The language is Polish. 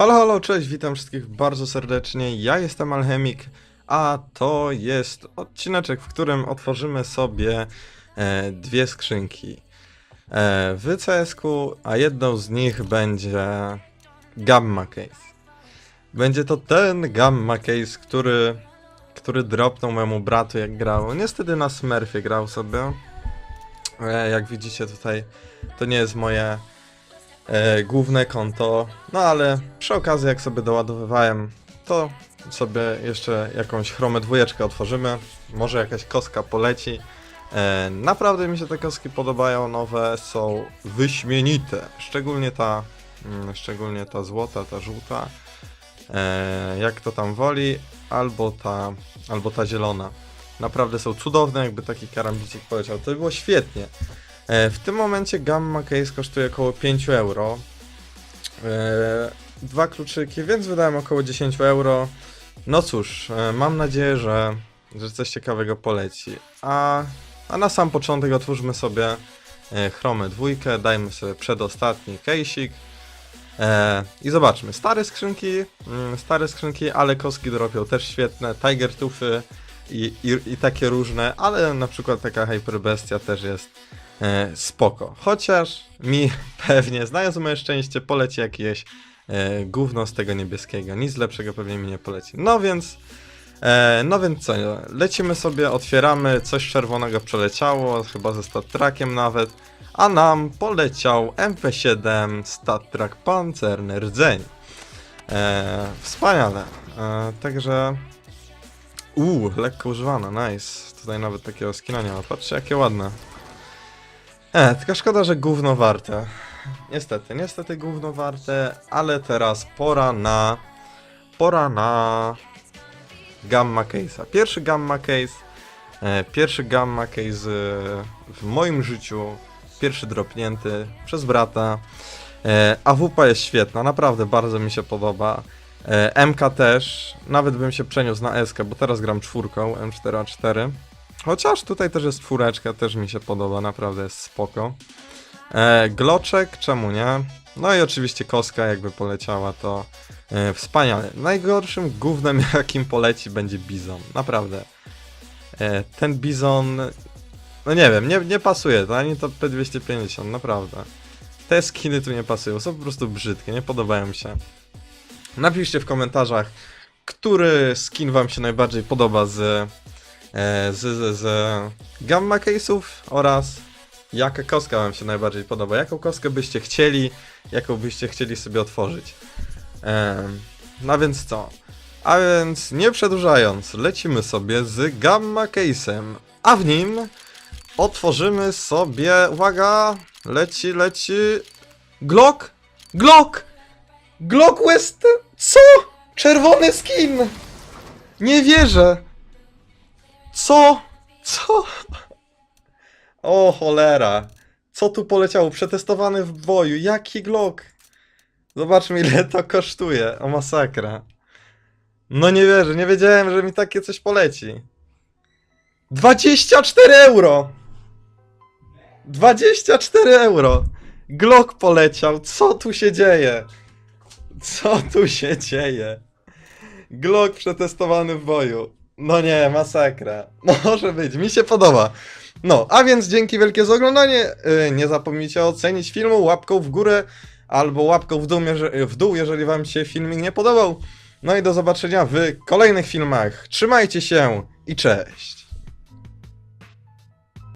Halo, halo, cześć, witam wszystkich bardzo serdecznie. Ja jestem Alchemik, a to jest odcineczek, w którym otworzymy sobie e, dwie skrzynki e, w CS-ku, a jedną z nich będzie Gamma Case. Będzie to ten Gamma Case, który, który dropnął memu bratu jak grał. Niestety na Smurfie grał sobie. E, jak widzicie tutaj, to nie jest moje e, główne konto. No ale przy okazji, jak sobie doładowywałem, to sobie jeszcze jakąś chromę dwójeczkę otworzymy. Może jakaś koska poleci. E, naprawdę mi się te koski podobają, nowe są wyśmienite. Szczególnie ta, mm, szczególnie ta złota, ta żółta. E, jak to tam woli, albo ta, albo ta zielona. Naprawdę są cudowne, jakby taki karambicik poleciał. To by było świetnie. E, W tym momencie Gamma Case kosztuje około 5 euro. E, Dwa kluczyki, więc wydałem około 10 euro. No cóż, e, mam nadzieję, że, że coś ciekawego poleci. A, a na sam początek otwórzmy sobie chromę dwójkę, dajmy sobie przedostatni. E, I zobaczmy, stare skrzynki, mm, stare skrzynki, ale koski dropią też świetne, Tiger Tufy i, i, i takie różne, ale na przykład taka Hyperbestia też jest spoko. Chociaż mi pewnie, znając moje szczęście, poleci jakieś e, gówno z tego niebieskiego. Nic lepszego pewnie mi nie poleci. No więc, e, no więc co, lecimy sobie, otwieramy, coś czerwonego przeleciało, chyba ze Stat Trackiem nawet, a nam poleciał MP7 Stat Track Pancerny Rdzeń. E, wspaniale. E, także... Uuu, lekko używana, nice. Tutaj nawet takiego skina nie ma. Patrzcie, jakie ładne. E, tylko szkoda, że gówno warte. Niestety, niestety gówno warte, ale teraz pora na... Pora na... Gamma Case'a. Pierwszy Gamma Case. E, pierwszy Gamma Case e, w moim życiu. Pierwszy dropnięty przez brata. E, AWP jest świetna, naprawdę bardzo mi się podoba. E, MK też, nawet bym się przeniósł na SK, bo teraz gram czwórką M4A4. Chociaż tutaj też jest czwóreczka, też mi się podoba, naprawdę jest spoko. E, Gloczek, czemu nie? No i oczywiście koska jakby poleciała, to e, wspaniale. Najgorszym gównem jakim poleci będzie Bizon, naprawdę. E, ten Bizon, no nie wiem, nie, nie pasuje to, ani to P250, naprawdę. Te skiny tu nie pasują, są po prostu brzydkie, nie podobają mi się. Napiszcie w komentarzach, który skin wam się najbardziej podoba z, z, z, z gamma case'ów oraz jaka koska wam się najbardziej podoba. Jaką koskę byście chcieli, jaką byście chcieli sobie otworzyć. Em, no więc co? A więc nie przedłużając, lecimy sobie z gamma case'em, a w nim otworzymy sobie, uwaga, leci, leci, Glock, Glock, Glock West, co? Czerwony skin! Nie wierzę! Co? Co? O cholera! Co tu poleciało? Przetestowany w boju. Jaki Glock? Zobaczmy ile to kosztuje. O masakra. No nie wierzę, nie wiedziałem, że mi takie coś poleci. 24 euro! 24 euro! Glock poleciał, co tu się dzieje? Co tu się dzieje? Glock przetestowany w boju. No nie, masakra. Może być, mi się podoba. No, a więc dzięki wielkie za oglądanie. Yy, nie zapomnijcie ocenić filmu łapką w górę albo łapką w dół, w dół, jeżeli wam się filmik nie podobał. No i do zobaczenia w kolejnych filmach. Trzymajcie się i cześć.